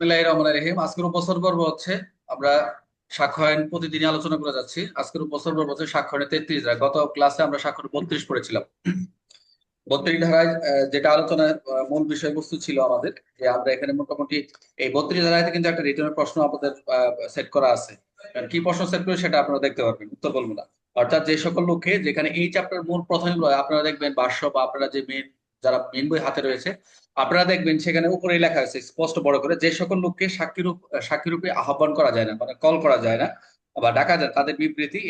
রহিম। আজকের উপসর্গ পর্ব হচ্ছে আমরা সাক্ষ্যায়ন প্রতিদিনই আলোচনা করে যাচ্ছি। আজকের উপসর্গ পর্ব হচ্ছে সাক্ষ্যায়নের তেত্রিশ ধারা। গত ক্লাসে আমরা সাক্ষ্য বত্রিশ পড়েছিলাম। বত্রিশ ধারায় যেটা আলোচনার মূল বিষয়বস্তু ছিল আমাদের, যে আমরা এখানে মোটামুটি এই বত্রিশ ধারায় কিন্তু একটা রিটার্নের প্রশ্ন আমাদের সেট করা আছে। কি প্রশ্ন সেট করে সেটা আপনারা দেখতে পারবেন, উত্তর বলব না। অর্থাৎ যে সকল লোককে যেখানে এই চ্যাপ্টার মূল প্রথমে আপনারা দেখবেন ভাষ্য বা আপনারা যে মেন যারা মেন বই হাতে রয়েছে আপনারা দেখবেন সেখানে উপরে লেখা আছে, স্পষ্ট বড় করে, যে সকল লোককে সাক্ষী রূপ সাক্ষী রূপে আহ্বান করা যায় না মানে কল করা যায় না, বা ডাকা যায় তাদের বিবৃতি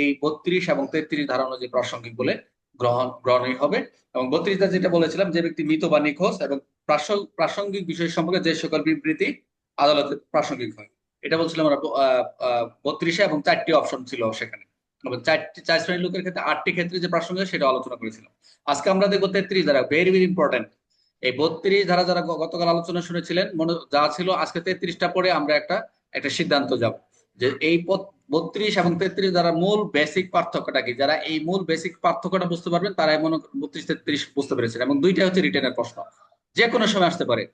এই বত্রিশ এবং তেত্রিশ ধারা অনুযায়ী প্রাসঙ্গিক বলে গ্রহণ গ্রহণীয় হবে। এবং বত্রিশ ধারা যেটা বলেছিলাম, যে ব্যক্তি মৃত বা নিখোঁজ এবং প্রাসঙ্গিক বিষয় সম্পর্কে যে সকল বিবৃতি আদালতে প্রাসঙ্গিক হয়। এটা বলছিলাম আমরা বত্রিশে এবং চারটি অপশন ছিল সেখানে। চারটি, চার শ্রেণির লোকের ক্ষেত্রে আটটি ক্ষেত্রে যে প্রাসঙ্গিক সেটা আলোচনা করেছিলাম। আজকে আমরা দেখব তেত্রিশ ধারা ভেরি ভেরি ইম্পর্টেন্ট এই বত্রিশ ধারা যারা গতকাল আলোচনা শুনেছিলেন, মনে যা ছিল, আজকে তেত্রিশটা পরে আমরা একটা একটা সিদ্ধান্ত যাব। যে এই বত্রিশ এবং তেত্রিশ দ্বারা মূল বেসিক পার্থক্যটা কি? যারা এই মূল বেসিক পার্থক্যটা বুঝতে পারবেন তারা মনে বত্রিশ, তেত্রিশ বুঝতে পেরেছেন এবং দুইটা হচ্ছে রিটেনের প্রশ্ন। যে কোনো সময় আসতে পারে।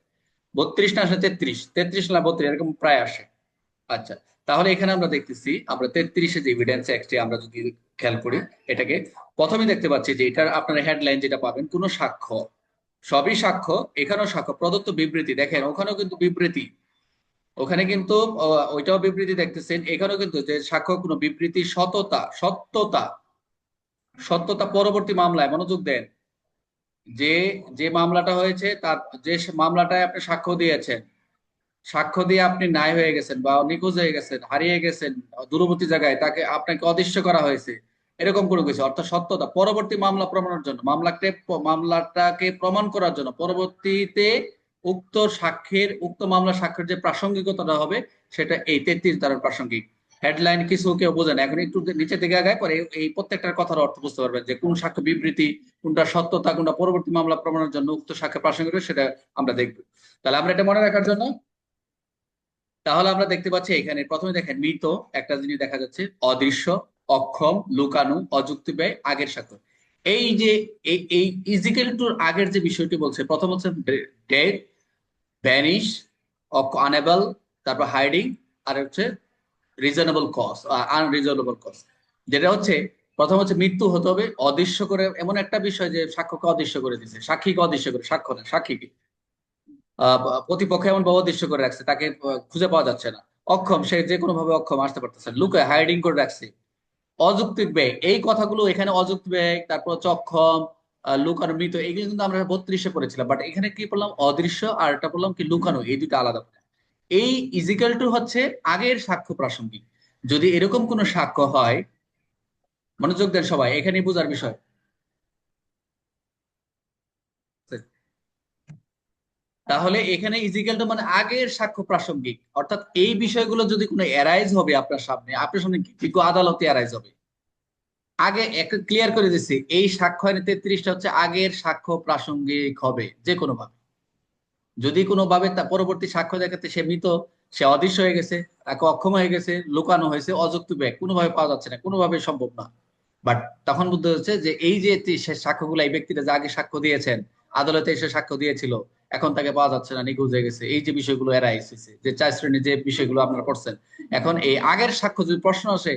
বত্রিশ না আসলে তেত্রিশ তেত্রিশ না বত্রিশ, এরকম প্রায় আসে। আচ্ছা তাহলে এখানে আমরা দেখতেছি, আমরা তেত্রিশে যে এভিডেন্স অ্যাক্টে আমরা যদি খেয়াল করি, এটাকে প্রথমে দেখতে পাচ্ছি যে এটার আপনার হেডলাইন যেটা পাবেন, কোনো সাক্ষ্য সবই সাক্ষ্য, এখানেও সাক্ষ্য, প্রদত্ত বিবৃতি। দেখেন, ওখানেও কিন্তু বিবৃতি। ওখানে কিন্তু ওইটাও বিবৃতি দেখতেছেন। এখানেও কিন্তু যে সাক্ষ্য, কোনো বিবৃতি, সততা, সত্যতা সত্যতা পরবর্তী মামলায় মনোযোগ দেন। যে যে মামলাটা হয়েছে, তার, যে মামলাটায় আপনি সাক্ষ্য দিয়েছেন, সাক্ষ্য দিয়ে আপনি নাই হয়ে গেছেন বা নিখোঁজ হয়ে গেছেন, হারিয়ে গেছেন, দূরবর্তী জায়গায় তাকে, আপনাকে অদৃশ্য করা হয়েছে। এরকম কোনো কিছু অর্থাৎ সত্যতা। পরবর্তী মামলা প্রমাণের জন্য, মামলাকে মামলাটাকে প্রমাণ করার জন্য, পরবর্তীতে উক্ত সাক্ষ্যের উক্ত মামলা সাক্ষ্যের যে প্রাসঙ্গিকতাটা হবে, সেটা এই তেত্রিশ ধারার প্রাসঙ্গিক। হেডলাইন কিছু কেউ বোঝেন এখন একটু নিচে দিকে আগায় পরে এই প্রত্যেকটার কথার অর্থ বুঝতে পারবেন যে কোন সাক্ষ্য বিবৃতি, কোনটা সত্যতা, কোনটা পরবর্তী মামলা প্রমাণের জন্য উক্ত সাক্ষ্য প্রাসঙ্গিক সেটা আমরা দেখব। তাহলে আমরা এটা মনে রাখার জন্য, তাহলে আমরা দেখতে পাচ্ছি এখানে প্রথমে দেখেন মৃত, একটা জিনিস দেখা যাচ্ছে, অদৃশ্য অক্ষম, লুকানু, অযুক্তি ব্যয়, আগের সাক্ষ্য এই যে এই ইজিক্যাল টুর আগের যে বিষয়টি বলছে, প্রথম হচ্ছে ডেড, ভ্যানিশ আনেবল, তারপর হাইডিং, আর হচ্ছে রিজনেবল কজ আনরিজনেবল কজ যেটা হচ্ছে, প্রথম হচ্ছে মৃত্যু হতে হবে, অদৃশ্য করে, এমন একটা বিষয় যে সাক্ষ্যকে অদৃশ্য করে দিচ্ছে সাক্ষীকে অদৃশ্য করে, সাক্ষ্য না, সাক্ষীকে। প্রতিপক্ষ এমন ভাবে অদৃশ্য করে রাখছে, তাকে খুঁজে পাওয়া যাচ্ছে না। অক্ষম, সে যে কোনো ভাবে অক্ষম আসতে পারতেছে লুকে হাইডিং করে রাখছে। অযৌক্তিক ব্যয়। এই কথাগুলো এখানে অযৌক্তিক ব্যয়, তারপর চক্ষম লুকানো, মৃত, এগুলো কিন্তু আমরা বত্রিশে পড়েছিলাম। বাট এখানে কি পড়লাম অদৃশ্য, আর এটা পড়লাম কি লুকানো, এই দুটো আলাদা এই ইজিক্যাল টু হচ্ছে আগের সাক্ষ্য প্রাসঙ্গিক। যদি এরকম কোনো সাক্ষ্য হয়, মনোযোগ দেন সবাই এখানে বোঝার বিষয়। তাহলে এখানে ইজিক্যাল টু মানে আগের সাক্ষ্য প্রাসঙ্গিক। অর্থাৎ এই বিষয়গুলো যদি কোনো অ্যারাইজ হবে আপনার সামনে আপনার সামনে যোগ্য আদালতে অ্যারাইজ হবে। আগে ক্লিয়ার করে দিচ্ছি, এই সাক্ষ্য আইনে তেত্রিশটা হচ্ছে আগের সাক্ষ্য প্রাসঙ্গিক হবে, যে কোনো ভাবে যদি কোনো ভাবে তা পরবর্তী সাক্ষ্য দেখাতে সে মৃত, সে অদৃশ্য হয়ে গেছে, তাকে অক্ষম হয়ে গেছে, লুকানো হয়েছে অযুক্ত ব্যাগ, কোনোভাবে পাওয়া যাচ্ছে না, কোনোভাবে সম্ভব না। বাট তখন বুঝতে হচ্ছে যে এই যে সাক্ষ্যগুলো এই ব্যক্তিরা যে আগে সাক্ষ্য দিয়েছেন, আদালতে এসে সাক্ষ্য দিয়েছিল এখন তাকে পাওয়া যাচ্ছে না, নিখোঁজ হয়ে গেছে। এই যে বিষয়গুলো এরা এসেছে, যে চার শ্রেণির যে বিষয়গুলো আপনারা পড়ছেন এখন এই আগের সাক্ষ্য যদি প্রশ্ন আসে,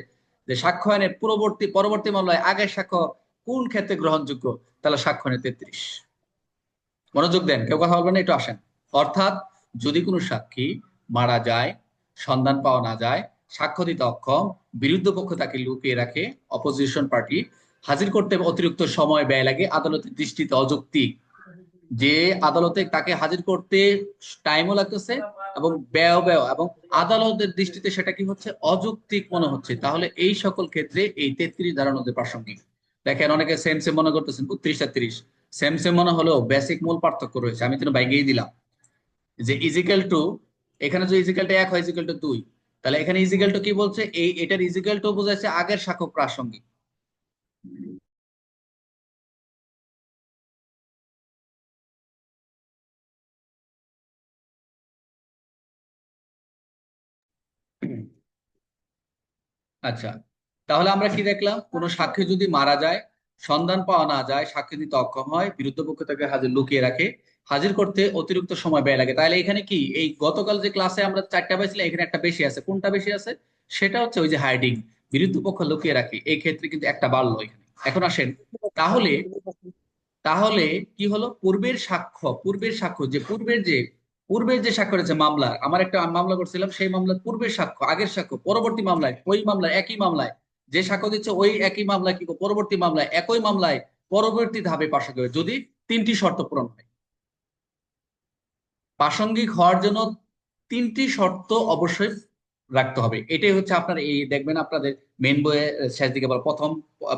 যে সাক্ষ্য আইনের পূর্ববর্তী, পরবর্তী মামলায় আগের সাক্ষ্য কোন ক্ষেত্রে গ্রহণযোগ্য, তাহলে সাক্ষ্য আইনে তেত্রিশ। মনোযোগ দেন, কেউ কথা বলবেন একটু আসেন। অর্থাৎ যদি কোনো সাক্ষী মারা যায়, সন্ধান পাওয়া না যায়, সাক্ষ্য দিতে অক্ষম, বিরুদ্ধ পক্ষ তাকে লুকিয়ে রাখে অপোজিশন পার্টি হাজির করতে অতিরিক্ত সময় ব্যয় লাগে, আদালতের দৃষ্টিতে অযৌক্তিক। যে আদালতে তাকে হাজির করতে টাইমও লাগতেছে এবং ব্যয় ব্যয়। এবং আদালতের দৃষ্টিতে সেটা কি হচ্ছে? অযৌক্তিক মনে হচ্ছে। তাহলে এই সকল ক্ষেত্রে এই তেত্রিশ মধ্যে প্রাসঙ্গিক। দেখেন অনেকে সেম সেম মনে করতেছেন, বত্রিশ তেত্রিশ। সেম সেম মনে হলেও বেসিক মূল পার্থক্য রয়েছে। আমি তো বাইকেই দিলাম। যে ইজিক্যাল টু এখানে যদি ইজিক্যাল টু এক হয় ইজিক্যাল টু দুই। তাহলে এখানে ইজিক্যাল টু কি বলছে? এই, এটার ইজিক্যাল টু বোঝাচ্ছে আগের সাক্ষ্য প্রাসঙ্গিক। আচ্ছা তাহলে আমরা কি দেখলাম? কোন সাক্ষী যদি মারা যায়, সন্ধান পাওয়া না যায়, সাক্ষী দিতে অক্ষম হয়, বিরুদ্ধ পক্ষ তাকে হাজির লুকিয়ে রাখে। হাজির করতে অতিরিক্ত সময় ব্যয় লাগে। তাহলে এখানে কি? এই গতকাল যে ক্লাসে আমরা চারটা পাইছিলাম, এখানে একটা বেশি আছে। কোনটা বেশি আছে? সেটা হচ্ছে ওই যে হাইডিং বিরুদ্ধ পক্ষ লুকিয়ে রাখি। এই ক্ষেত্রে কিন্তু একটা বাড়লো এখানে। এখন আসেন, তাহলে তাহলে কি হলো? পূর্বের সাক্ষ্য পূর্বের সাক্ষ্য, যে পূর্বের যে পূর্বের যে সাক্ষ্য রয়েছে মামলা, আমার একটা মামলা করছিলাম, সেই মামলার পূর্বের সাক্ষ্য আগের সাক্ষ্য পরবর্তী মামলায়, ওই মামলায়, একই মামলায়, যে সাক্ষ্য দিচ্ছে ওই একই মামলায় কি, পরবর্তী মামলায়, একই মামলায় পরবর্তী ধাপে হবে, যদি তিনটি শর্ত পূরণ হয়। প্রাসঙ্গিক হওয়ার জন্য তিনটি শর্ত অবশ্যই রাখতে হবে। এটাই হচ্ছে আপনার এই, দেখবেন আপনাদের মেন বইয়ে শেষ দিকে বলা প্রথম,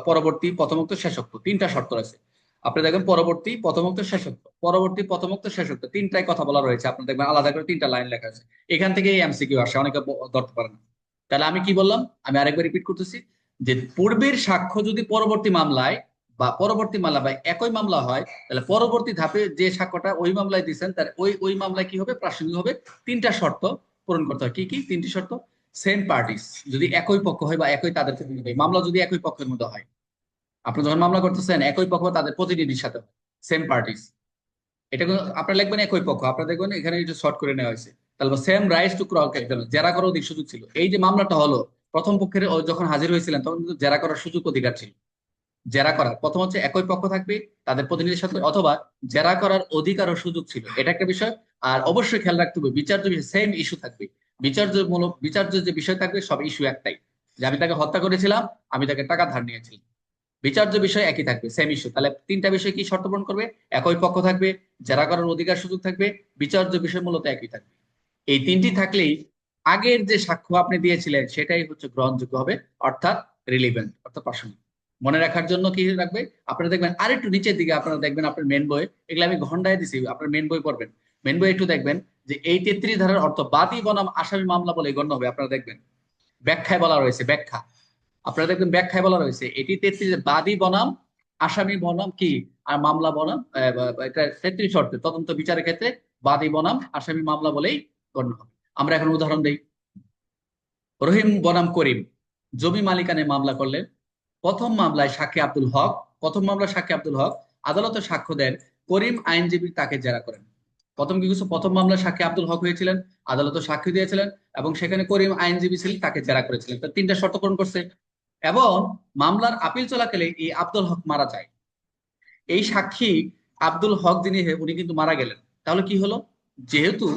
পরবর্তী প্রথমোক্ত শেষোক্ত, তিনটা শর্ত রয়েছে। আপনি দেখবেন পরবর্তী প্রথমোক্ত শেষোক্ত পরবর্তী প্রথমোক্ত শেষোক্ত তিনটাই কথা বলা রয়েছে। আপনি দেখবেন আলাদা করে তিনটা লাইন লেখা আছে। এখান থেকে এই এমসিকিউ আসে। অনেকে ধরতে পারে না। তাহলে আমি কি বললাম? আমি আরেকবার রিপিট করতেছি যে পূর্বের সাক্ষ্য যদি পরবর্তী মামলায় বা পরবর্তী মামলা বা একই মামলা হয়, তাহলে পরবর্তী ধাপে যে সাক্ষ্যটা ওই মামলায় দিচ্ছেন তার ওই ওই মামলায় কি হবে? প্রাসঙ্গিক হবে। তিনটা শর্ত পূরণ করতে হয়। কি কি? তিনটি শর্ত। সেম পার্টিস যদি একই পক্ষ হয় বা একই তাদের মামলা যদি একই পক্ষের মধ্যে হয়। আপনি যখন মামলা করতেছেন, একই পক্ষ তাদের প্রতিনিধির সাথে সেম পার্টিস এটা আপনারা লিখবেন একই পক্ষ, আপনারা দেখবেন এখানে একটু শর্ট করে নেওয়া হয়েছে। তাহলে সেম রাইটস টু ক্রল জেরা করার অধিক সুযোগ ছিল। এই যে মামলাটা হলো, প্রথম পক্ষের যখন হাজির হয়েছিলেন, তখন কিন্তু জেরা করার সুযোগ অধিকার ছিল। জেরা করার, প্রথম হচ্ছে একই পক্ষ থাকবে, তাদের প্রতিনিধির সাথে, অথবা জেরা করার অধিকার ও সুযোগ ছিল। এটা একটা বিষয়। আর অবশ্যই খেয়াল রাখতে হবে বিচার্য বিষয় সেম ইস্যু থাকবে। বিচার্যমূলক বিচার্য যে বিষয় থাকবে, সব ইস্যু একটাই। যে আমি তাকে হত্যা করেছিলাম, আমি তাকে টাকা ধার নিয়েছিলাম। বিচার্য বিষয় একই থাকবে সেম ইস্যু তাহলে তিনটা বিষয় কি শর্ত পূরণ করবে? একই পক্ষ থাকবে, যারা করার অধিকার সুযোগ থাকবে, বিচার্য বিষয় মূলত একই থাকবে। এই তিনটি থাকলেই আগের যে সাক্ষ্য আপনি দিয়েছিলেন, সেটাই হচ্ছে গ্রহণযোগ্য হবে, অর্থাৎ রিলিভেন্ট অর্থাৎ প্রাসঙ্গিক মনে রাখার জন্য কি রাখবে? আপনারা দেখবেন আরেকটু নিচের দিকে আপনারা দেখবেন আপনার মেন বই, এগুলো আমি ঘন্টায় দিছি, আপনার মেন বই পড়বেন। মেন বই একটু দেখবেন যে এই তেত্রিশ ধারার অর্থ বাদী বনাম আসামি মামলা বলে গণ্য হবে, আপনারা দেখবেন। ব্যাখ্যায় বলা রয়েছে, ব্যাখ্যা। আপনারা দেখবেন ব্যাখ্যায় বলা রয়েছে। এটি তেত্রিশ বাদী বনাম, আসামি বনাম কি? আর মামলা বনাম এটা তেত্রিশ অর্থে তদন্ত বিচারের ক্ষেত্রে বাদী বনাম, আসামি মামলা বলেই গণ্য হবে। আমরা এখন উদাহরণ দেই। রহিম বনাম করিম, জমি মালিকানে মামলা করলেন। প্রথম মামলায় সাক্ষী আব্দুল হক, প্রথম মামলায় সাক্ষী আব্দুল হক আদালতে সাক্ষ্য দেন করিম আইনজীবী তাকে জেরা করেন। প্রথম কি কিছু? প্রথম মামলায় সাক্ষী আব্দুল হক হয়েছিলেন, আদালতে সাক্ষী দিয়েছিলেন এবং সেখানে করিম আইনজীবী ছিলেন, তাকে জেরা করেছিলেন। তো তিনটা শর্ত পূরণ করছে। এবং মামলার আপিল চলাকালে এই আব্দুল হক মারা যায়। এই সাক্ষী আব্দুল হক যিনি উনি কিন্তু মারা গেলেন। তাহলে কি হলো? যেহেতু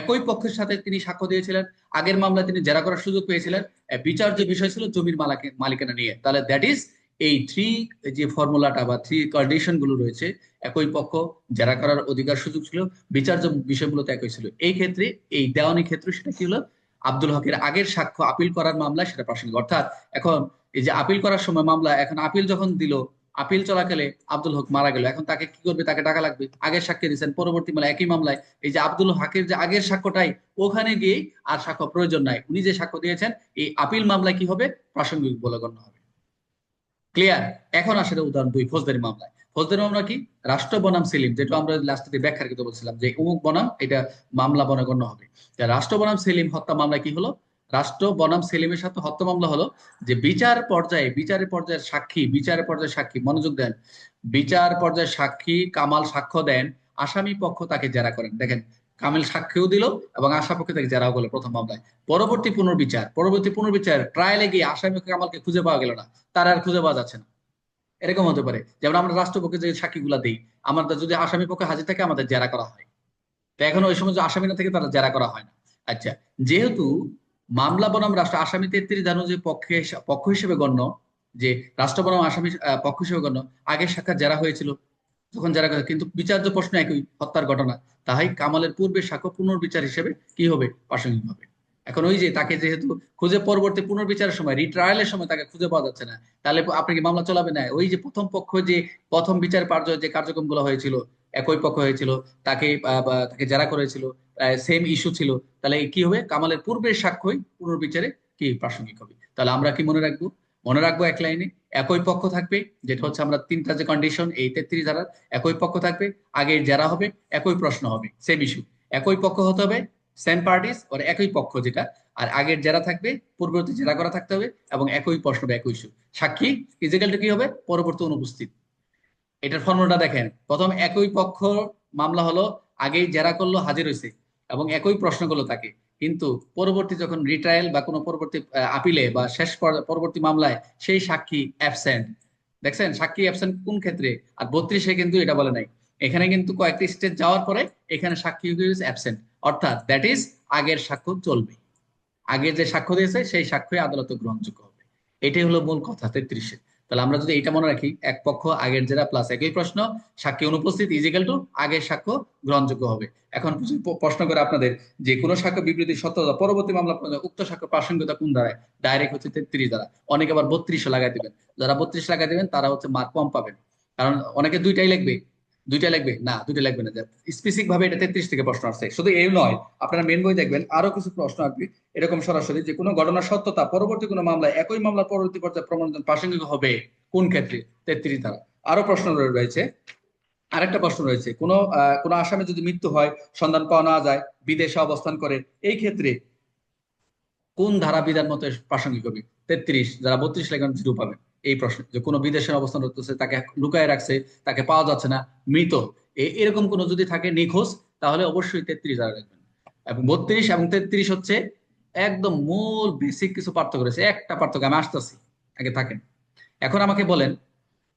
একই পক্ষের সাথে তিনি সাক্ষ্য দিয়েছিলেন আগের মামলায় তিনি জেরা করার সুযোগ পেয়েছিলেন আহ, বিচার্য বিষয় ছিল জমির মালাকে মালিকানা নিয়ে। তাহলে দ্যাট ইজ এই থ্রি যে ফর্মুলাটা বা থ্রি কন্ডিশনগুলো রয়েছে একই পক্ষ জেরা করার অধিকার সুযোগ ছিল বিচার্য বিষয় মূলত একই ছিল। এই ক্ষেত্রে এই দেওয়ানি ক্ষেত্রে সেটা কি হলো? আব্দুল হকের আগের সাক্ষ্য আপিল করার মামলায় সেটা প্রাসঙ্গিক। অর্থাৎ এখন এই যে আপিল করার সময় মামলা, এখন আপিল যখন দিল আপিল চলাকালে আব্দুল হক মারা গেল। এখন তাকে কি করবে? তাকে টাকা লাগবে। আগের সাক্ষ্য দিয়েছেন, পরবর্তী মামলা একই মামলায় এই যে আব্দুল হকের যে আগের সাক্ষ্যটাই, ওখানে গিয়ে আর সাক্ষ্য প্রয়োজন নাই। উনি যে সাক্ষ্য দিয়েছেন, এই আপিল মামলায় কি হবে? প্রাসঙ্গিক বলে গণ্য হবে। ক্লিয়ার এখন আসলে উদাহরণ দুই, ফৌজদারি মামলায়। ফৌজদারি মামলা কি? রাষ্ট্র বনাম সেলিম, যেটা আমরা লাস্টে ব্যাখ্যার বলছিলাম যে অমুক বনাম, এটা মামলা বনে গণ্য হবে। রাষ্ট্র বনাম সেলিম হত্যা মামলা কি হলো? রাষ্ট্র বনাম সেলিমের সাথে হত্যা মামলা হলো যে বিচার পর্যায়ে, বিচারের পর্যায়ের সাক্ষী, বিচারের পর্যায়ে সাক্ষী, মনোযোগ দেন। বিচার পর্যায়ে সাক্ষী কামাল সাক্ষ্য দেন, আসামি পক্ষ তাকে জেরা করেন। দেখেন, কামিল সাক্ষ্যও দিল এবং আশা পক্ষে তাকে জেরাও করল প্রথম মামলায়। পরবর্তী পুনর্বিচার পরবর্তী পুনর্বিচার ট্রায়ালে গিয়ে আসামি কামালকে খুঁজে পাওয়া গেল না। তার আর খুঁজে পাওয়া যাচ্ছে না। এরকম হতে পারে। যেমন আমরা রাষ্ট্রপক্ষে যে সাক্ষীগুলা দিই, আমাদের যদি আসামি পক্ষে হাজির থাকে, আমাদের জেরা করা হয়। তো এখন ওই সময় আসামি না থেকে তারা জেরা করা হয় না। আচ্ছা যেহেতু মামলা বনাম রাষ্ট্র, আসামি তেত্রিশ যে পক্ষে, পক্ষ হিসেবে গণ্য, যে রাষ্ট্র বনাম আসামি পক্ষ হিসেবে গণ্য। আগে সাক্ষাৎ জেরা হয়েছিল তখন করে কিন্তু বিচার্য প্রশ্ন একই, হত্যার ঘটনা। তাই কামালের পূর্বে সাক্ষ্য পুনর্বিচার হিসেবে কি হবে? প্রাসঙ্গিক হবে। এখন ওই যে তাকে যেহেতু খুঁজে পরবর্তী পুনর্বিচারের সময় রিট্রায়ালের সময় তাকে খুঁজে পাওয়া যাচ্ছে না, তাহলে আপনি কি মামলা চলাবে না? ওই যে প্রথম পক্ষ যে, প্রথম বিচার কার্য যে কার্যক্রমগুলো হয়েছিল, একই পক্ষ হয়েছিল, তাকে তাকে জেরা করেছিল সেম ইস্যু ছিল। তাহলে কি হবে? কামালের পূর্বের সাক্ষ্যই পুনর্বিচারে কি প্রাসঙ্গিক হবে? তাহলে আমরা কি মনে রাখব? মনে রাখব এক লাইনে, একই পক্ষ থাকবে, যেটা হচ্ছে আমরা তিনটা যে কন্ডিশন এই তেত্রিশ ধারার একই পক্ষ থাকবে, আগের জেরা হবে, একই প্রশ্ন হবে সেম ইস্যু একই পক্ষ হতে হবে সেম পার্টিস ওর একই পক্ষ যেটা। আর আগের জেরা থাকবে, পূর্ববর্তী জেরা করা থাকতে হবে, এবং একই প্রশ্ন হবে একই ইস্যু সাক্ষী ফিজিক্যালটা কি হবে? পরবর্তী অনুপস্থিত। এটার ফর্মুলাটা দেখেন। প্রথম একই পক্ষ মামলা হলো, আগেই জেরা করল, হাজির হয়েছে এবং একই প্রশ্নগুলো থাকে। কিন্তু পরবর্তী যখন রিট্রায়াল বা কোনো পরবর্তী আপিলে বা শেষ পরবর্তী মামলায় সেই সাক্ষী অ্যাবসেন্ট দেখছেন? সাক্ষী অ্যাবসেন্ট কোন ক্ষেত্রে? আর বত্রিশে কিন্তু এটা বলে নাই। এখানে কিন্তু কয়েকটি স্টেজ যাওয়ার পরে এখানে সাক্ষী অ্যাবসেন্ট অর্থাৎ দ্যাট ইজ আগের সাক্ষ্য চলবে। আগে যে সাক্ষ্য দিয়েছে, সেই সাক্ষ্যই আদালতে গ্রহণযোগ্য হবে। এটাই হলো মূল কথা তেত্রিশে। তাহলে আমরা যদি এটা মনে রাখি, এক পক্ষ আগের জেরা প্লাস একই প্রশ্ন সাক্ষী অনুপস্থিত ইজিক্যাল টু আগের সাক্ষ্য গ্রহণযোগ্য হবে। এখন প্রশ্ন করে আপনাদের, যে কোনো সাক্ষ্য বিবৃতি সত্যতা পরবর্তী মামলা, উক্ত সাক্ষ্য প্রাসঙ্গিকতা কোন দ্বারায়? ডাইরেক্ট হচ্ছে তেত্রিশ দ্বারা। অনেকে আবার বত্রিশ লাগাই দেবেন। যারা বত্রিশ লাগাই দেবেন, তারা হচ্ছে মার্ক কম পাবেন। কারণ অনেকে দুইটাই লিখবে। দুইটা লাগবে? না দুইটা লাগবে না। স্পেসিফিক ভাবে এটা তেত্রিশ থেকে প্রশ্ন আসছে। শুধু এই নয়, আপনারা মেন বই দেখবেন, আরও কিছু প্রশ্ন আসবে। এরকম সরাসরি যে কোনো ঘটনার সত্যতা, পরবর্তী কোনো মামলায় একই মামলার পরবর্তী পর্যায়ে প্রমাণ প্রাসঙ্গিক হবে কোন ক্ষেত্রে? তেত্রিশ ধারা আরও প্রশ্ন রয়েছে। আরেকটা প্রশ্ন রয়েছে। কোন কোন আসামে যদি মৃত্যু হয়, সন্ধান পাওয়া না যায়, বিদেশে অবস্থান করে, এই ক্ষেত্রে কোন ধারা বিধান মতো প্রাসঙ্গিক হবে? তেত্রিশ, যারা বত্রিশ লেখান জিরো পাবেন এই প্রশ্ন যে কোনো বিদেশের অবস্থান করতেছে তাকে লুকায় রাখছে, তাকে পাওয়া যাচ্ছে না, মৃত। এরকম কোনো যদি থাকে নিখোঁজ, তাহলে অবশ্যই তেত্রিশ হাজার রাখবেন। এবং বত্রিশ এবং তেত্রিশ হচ্ছে একদম মূল বেসিক কিছু পার্থক্য রয়েছে। একটা পার্থক্য, আমি আসতেছি। আগে থাকেন। এখন আমাকে বলেন,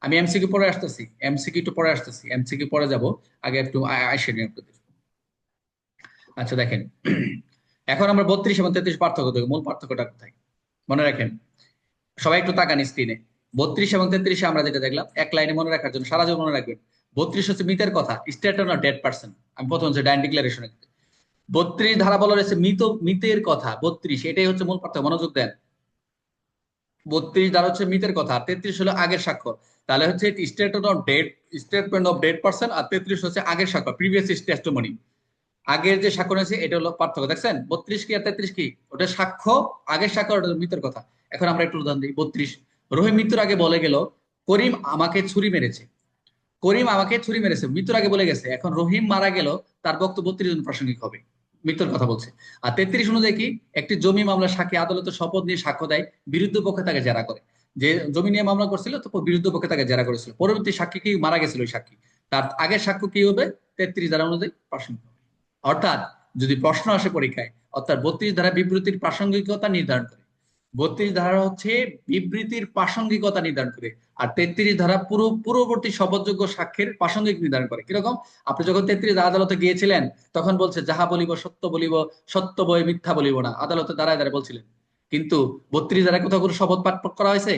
আমি এমসিকিউ পরে আসতেছি। এমসিকিউ একটু পরে আসতেছি। এমসিকিউ পরে যাব। আগে একটু আইসে নিয়ে আচ্ছা দেখেন। এখন আমরা বত্রিশ এবং তেত্রিশ পার্থক্য দেখব। মূল পার্থক্যটা কোথায়? মনে রাখেন, সবাই একটু তাকান স্ক্রিনে বত্রিশ এবং তেত্রিশে আমরা যেটা দেখলাম, এক লাইনে মনে রাখার জন্য, সারা জীবন মনে রাখবেন। বত্রিশ হচ্ছে মিতের কথা, স্টেট অন ডেড পার্সন। আমি প্রথম হচ্ছে ডাইন ডিক্লারেশন বত্রিশ ধারা বলা রয়েছে মিত মিতের কথা, বত্রিশ, এটাই হচ্ছে মূল পার্থক্য, মনোযোগ দেন। বত্রিশ ধারা হচ্ছে মিতের কথা তেত্রিশ হলো আগের স্বাক্ষর। তাহলে হচ্ছে statement of dead statement of dead person, আর তেত্রিশ হচ্ছে আগের স্বাক্ষর, প্রিভিয়াস টেস্টমনি। আগের যে স্বাক্ষর আছে এটা হলো পার্থক্য, দেখছেন? বত্রিশ কি আর তেত্রিশ কি? ওটা সাক্ষ্য আগের স্বাক্ষর, ওটা মিতের কথা। এখন আমরা একটু উদাহরণ দিই, বত্রিশ। রহিম মৃত্যুর আগে বলে গেল, করিম আমাকে ছুরি মেরেছে। করিম আমাকে ছুরি মেরেছে, মৃত্যুর আগে বলে গেছে, এখন রহিম মারা গেল, তার বক্তব্য জন প্রাসঙ্গিক হবে, মৃত্যুর কথা বলছে। আর তেত্রিশ অনুযায়ী কি, একটি জমি মামলা সাক্ষী আদালতের শপথ নিয়ে সাক্ষ্য দেয়, বিরুদ্ধ পক্ষে তাকে জেরা করে। যে জমি নিয়ে মামলা করছিল, তো বিরুদ্ধ পক্ষে তাকে জেরা করেছিল। পরবর্তী সাক্ষী কি, মারা গেছিল ওই সাক্ষী। তার আগের সাক্ষ্য কি হবে, তেত্রিশ ধারা অনুযায়ী প্রাসঙ্গিক অর্থাৎ, যদি প্রশ্ন আসে পরীক্ষায়, অর্থাৎ বত্রিশ ধারা বিবৃতির প্রাসঙ্গিকতা নির্ধারণ করে। বত্রিশ ধারা হচ্ছে বিবৃতির প্রাসঙ্গিকতা নির্ধারণ করে, আর তেত্রিশ ধারা পুরো, পূর্ববর্তী শপথযোগ্য সাক্ষ্যের প্রাসঙ্গিক নির্ধারণ করে। কীরকম? আপনি যখন তেত্রিশ আদালতে গিয়েছিলেন, তখন বলছে, যাহা বলিব সত্য বলিব, সত্য বই মিথ্যা বলিব না। আদালতে দাঁড়ায় দাঁড়ায় বলছিলেন। কিন্তু বত্রিশ ধারা কোথাও কোনো শপথ পাঠ করা হয়েছে?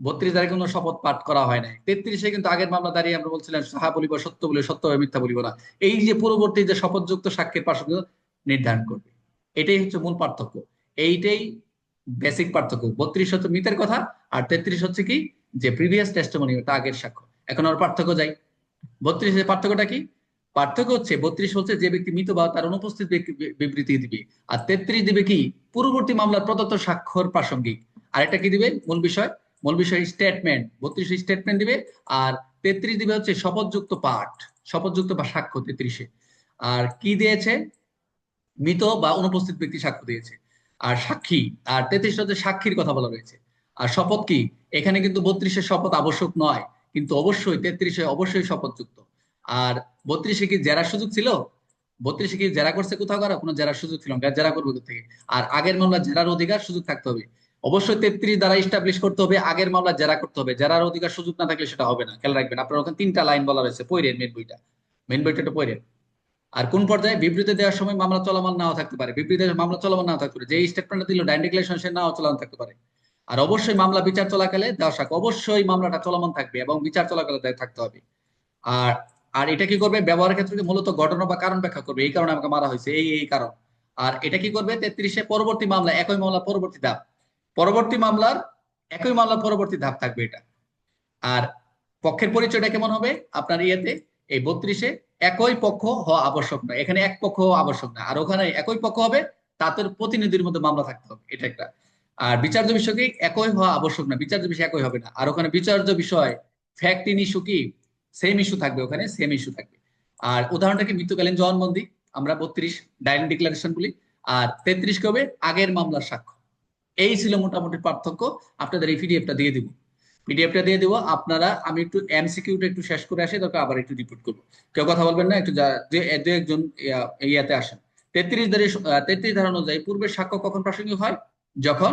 বত্রিশ ধারে কোনো শপথ পাঠ করা হয় নাই। তেত্রিশে কিন্তু আগের মামলা দাঁড়িয়ে আমরা বলছিলাম সাহা বলিব সত্য বলিব, সত্য মিথ্যা বলিব না। এই যে পূর্ববর্তী যে শপথযুক্ত সাক্ষ্যের প্রাসঙ্গিক নির্ধারণ করবে, এটাই হচ্ছে মূল পার্থক্য। এইটাই বেসিক পার্থক্য। বত্রিশ হচ্ছে মিতের কথা, আর তেত্রিশ হচ্ছে কি? যে প্রিভিয়াস টেস্টমনি ওটা আগের সাক্ষ্য। এখন আর পার্থক্য যাই। বত্রিশের পার্থক্যটা কি? পার্থক্য হচ্ছে, বত্রিশ হচ্ছে যে ব্যক্তি মৃত বা তার অনুপস্থিত বিবৃতি দিবে। আর তেত্রিশ দিবে কি? পূর্ববর্তী মামলার প্রদত্ত স্বাক্ষর প্রাসঙ্গিক। আর এটা কি দিবে? মূল বিষয়। মূল বিষয় স্টেটমেন্ট বত্রিশ স্টেটমেন্ট দিবে, আর তেত্রিশ দিবে হচ্ছে শপথযুক্ত পাঠ। শপথযুক্ত বা সাক্ষ্য তেত্রিশে। আর কি দিয়েছে? মৃত বা অনুপস্থিত ব্যক্তি সাক্ষ্য দিয়েছে। আর সাক্ষী, আর তেত্রিশ সাক্ষীর কথা বলা রয়েছে আর শপথ কি? এখানে কিন্তু বত্রিশের শপথ আবশ্যক নয়, কিন্তু অবশ্যই তেত্রিশে অবশ্যই শপথযুক্ত। আর বত্রিশে কি জেরার সুযোগ ছিল? বত্রিশে কি জেরা করছে কোথাও করা? কোনো জেরার সুযোগ ছিল না জেরা করবে থেকে? আর আগের মামলা জেরার অধিকার সুযোগ থাকতে হবে। অবশ্যই তেত্রিশ দ্বারা ইস্টাবলিশ করতে হবে, আগের মামলা জেরা করতে হবে। জেরার অধিকার সুযোগ না থাকলে সেটা হবে না। খেয়াল রাখবেন, আপনার ওখানে তিনটা লাইন বলা রয়েছে পৈরেন মেন বইটা। মেন বইটা পৈরেন আর কোন পর্যায়ে? বিবৃতি দেওয়ার সময় মামলা চলমান নাও থাকতে পারে। বিবৃতি মামলা চলমান নাও থাকতে পারে। যে স্টেটমেন্ট দিল ডাইন ডিক্লারেশন সে নাও চলমান থাকতে পারে। আর অবশ্যই মামলা বিচার চলাকালে দেওয়া শাক অবশ্যই মামলাটা চলমান থাকবে এবং বিচার চলাকালে থাকতে হবে। আর আর এটা কি করবে? ব্যবহারের ক্ষেত্রে মূলত ঘটনা বা কারণ ব্যাখ্যা করবে? এই কারণে আমাকে মারা হয়েছে, এই এই কারণ। আর এটা কি করবে? তেত্রিশে পরবর্তী মামলা, একই মামলা, পরবর্তী ধাপ। পরবর্তী মামলার, একই মামলা পরবর্তী ধাপ থাকবে এটা। আর পক্ষের পরিচয়টা কেমন হবে? আপনার ইয়েতে, এই বত্রিশে একই পক্ষ হওয়া আবশ্যক নয়। এখানে এক পক্ষ হওয়া আবশ্যক না আর ওখানে একই পক্ষ হবে, তাদের প্রতিনিধির মধ্যে মামলা থাকতে হবে। এটা একটা। আর বিচার্য বিষয়কে একই হওয়া আবশ্যক না বিচার্য বিষয় একই হবে না। আর ওখানে বিচার্য বিষয় ফ্যাক্ট ইন ইস্যু কি? সেম ইস্যু থাকবে ওখানে সেম ইস্যু থাকবে। আর উদাহরণটা কি? মৃত্যুকালীন জবানবন্দি, আমরা বত্রিশ ডাইরেক্ট ডিক্লারেশন বলি। আর তেত্রিশ কবে আগের মামলার সাক্ষ্য। এই ছিল মোটামুটি পার্থক্য। আপনাদের এই পিডিএফটা দিয়ে দিব। পিডিএফটা দিয়ে দিব। আপনারা, আমি একটু এমসিকিউটা একটু শেষ করে আসি, দরকার আবার একটু রিপোর্ট করব। কেউ কথা বলবেন না, একটু দু একজন ইয়াতে আসেন। তেত্রিশ ধারে, তেত্রিশ ধারা অনুযায়ী পূর্বের সাক্ষ্য কখন প্রাসঙ্গিক হয়? যখন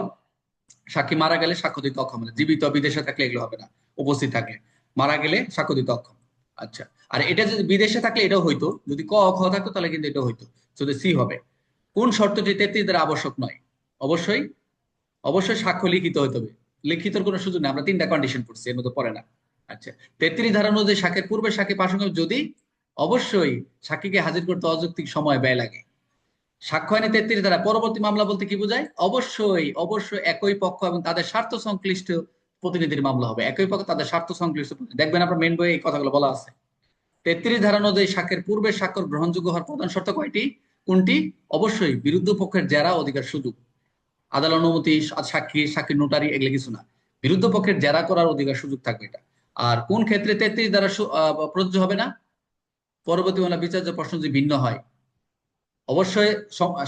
সাক্ষী মারা গেলে সাক্ষ্য দিতে অক্ষম জীবিত বিদেশে থাকলে এগুলো হবে না, উপস্থিত থাকলে। মারা গেলে সাক্ষ্য দিতে অক্ষম। আচ্ছা আর এটা যদি বিদেশে থাকলে এটাও হইতো। যদি ক, খ থাকতো তাহলে কিন্তু এটা হইতো। যদি সি হবে। কোন শর্তটি তেত্রিশ দ্বারা আবশ্যক নয়? অবশ্যই অবশ্যই সাক্ষ্য লিখিত হইতে হবে। লিখিতর কোনো সুযোগ নেই। আমরা তিনটা কন্ডিশন পড়ছি, এর মধ্যে পড়ে না। আচ্ছা তেত্রিশ ধারা অনুযায়ী সাক্ষের পূর্বে সাক্ষী প্রাসঙ্গিক যদি, অবশ্যই সাক্ষীকে হাজির করতে অযৌক্তিক সময় ব্যয় লাগে। সাক্ষ্য আইনে তেত্রিশ ধারা পরবর্তী মামলা বলতে কি বোঝায়? অবশ্যই অবশ্যই একই পক্ষ এবং তাদের স্বার্থ সংশ্লিষ্ট প্রতিনিধির মামলা হবে। একই পক্ষ তাদের স্বার্থ সংশ্লিষ্ট দেখবেন আপনার মেন বইয়ে এই কথাগুলো বলা আছে। তেত্রিশ ধারা অনুযায়ী সাক্ষের পূর্বে স্বাক্ষর গ্রহণযোগ্য হওয়ার প্রধান শর্ত কয়টি? কোনটি? অবশ্যই বিরুদ্ধ পক্ষের জেরা অধিকার সুযোগ। আদালত অনুমতি সাক্ষী সাক্ষী নোটারি এগুলো কিছু না। বিরুদ্ধ পক্ষের জেরা করার অধিকার সুযোগ থাকবে এটা। আর কোন ক্ষেত্রে তেত্রিশ দ্বারা প্রযোজ্য হবে না? পরবর্তী মামলা বিচার্য প্রশ্ন যদি ভিন্ন হয়। অবশ্যই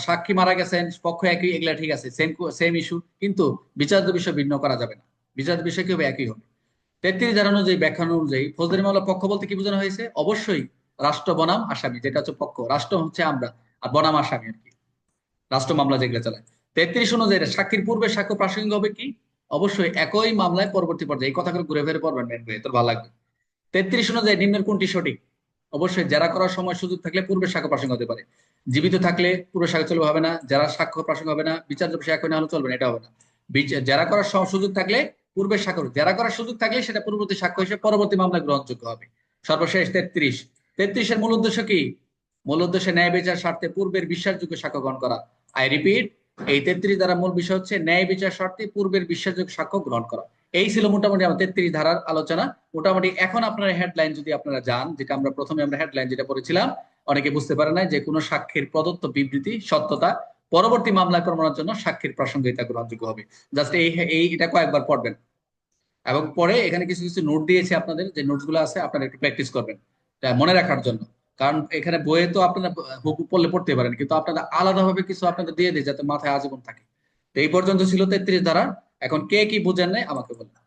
সাক্ষী মারা গেছেন, পক্ষ একই, এগুলা ঠিক আছে সেম সেম ইস্যু কিন্তু বিচার্য বিষয় ভিন্ন করা যাবে না। বিচার্য বিষয় কি হবে একই হবে। তেত্রিশ ধারা অনুযায়ী, ব্যাখ্যা অনুযায়ী ফৌজদারি মামলা পক্ষ বলতে কি বোঝানো হয়েছে? অবশ্যই রাষ্ট্র বনাম আসামি, যেটা হচ্ছে পক্ষ। রাষ্ট্র হচ্ছে আমরা, আর বনাম আসামি আর কি। রাষ্ট্র মামলা যেগুলো চালায়। তেত্রিশ অনুযায়ী সাক্ষীর পূর্বে সাক্ষ্য প্রাসঙ্গিক হবে কি? অবশ্যই একই মামলায় পরবর্তী পর্যায়ে এই কথাগুলো ঘুরে ফিরে পড়বেন মেন তোর ভালো লাগবে। তেত্রিশ অনুযায়ী নিম্নের কোনটি সঠিক? অবশ্যই জেরা করার সময় সুযোগ থাকলে পূর্বে সাক্ষ্য প্রাসঙ্গ হতে পারে। জীবিত থাকলে পূর্বে সাক্ষ্য চলবে হবে না, যারা সাক্ষ্য প্রাসঙ্গ হবে না বিচার্য বিষয় একই না চলবে না, এটা হবে না। জেরা করার সুযোগ থাকলে পূর্বে সাক্ষ্য, জেরা করার সুযোগ থাকলে সেটা পূর্ববর্তী সাক্ষ্য হিসেবে পরবর্তী মামলায় গ্রহণযোগ্য হবে। সর্বশেষ তেত্রিশ। তেত্রিশের মূল উদ্দেশ্য কি? মূল উদ্দেশ্য ন্যায় বিচার স্বার্থে পূর্বের বিশ্বাসযোগ্য সাক্ষ্য গ্রহণ করা। আই রিপিট এই তেত্রিশ ধারা মূল বিষয় হচ্ছে ন্যায় বিচার স্বার্থে পূর্বের বিশ্বাসযোগ্য সাক্ষ্য গ্রহণ করা। এই ছিল মোটামুটি আমার তেত্রিশ ধারার আলোচনা। মোটামুটি এখন আপনারা হেডলাইন যদি আপনারা যান, যেটা আমরা প্রথমে আমরা হেডলাইন যেটা পড়েছিলাম, অনেকে বুঝতে পারে না যে কোনো সাক্ষীর প্রদত্ত বিবৃতি, সত্যতা, পরবর্তী মামলা প্রমাণের জন্য সাক্ষীর প্রাসঙ্গিকতা গ্রহণযোগ্য হবে। জাস্ট এই এই এটা কয়েকবার পড়বেন। এবং পরে এখানে কিছু কিছু নোট দিয়েছে আপনাদের, যে নোটসগুলো আছে আপনারা একটু প্র্যাকটিস করবেন। মনে রাখার জন্য। কারণ এখানে বইয়ে তো আপনারা হুকু পড়লে পড়তে পারেন, কিন্তু আপনারা আলাদাভাবে কিছু আপনাদের দিয়ে দিই যাতে মাথায় আজীবন থাকে। এই পর্যন্ত ছিল তেত্রিশ ধারা, এখন কে কি বুঝেন নাই আমাকে বলুন।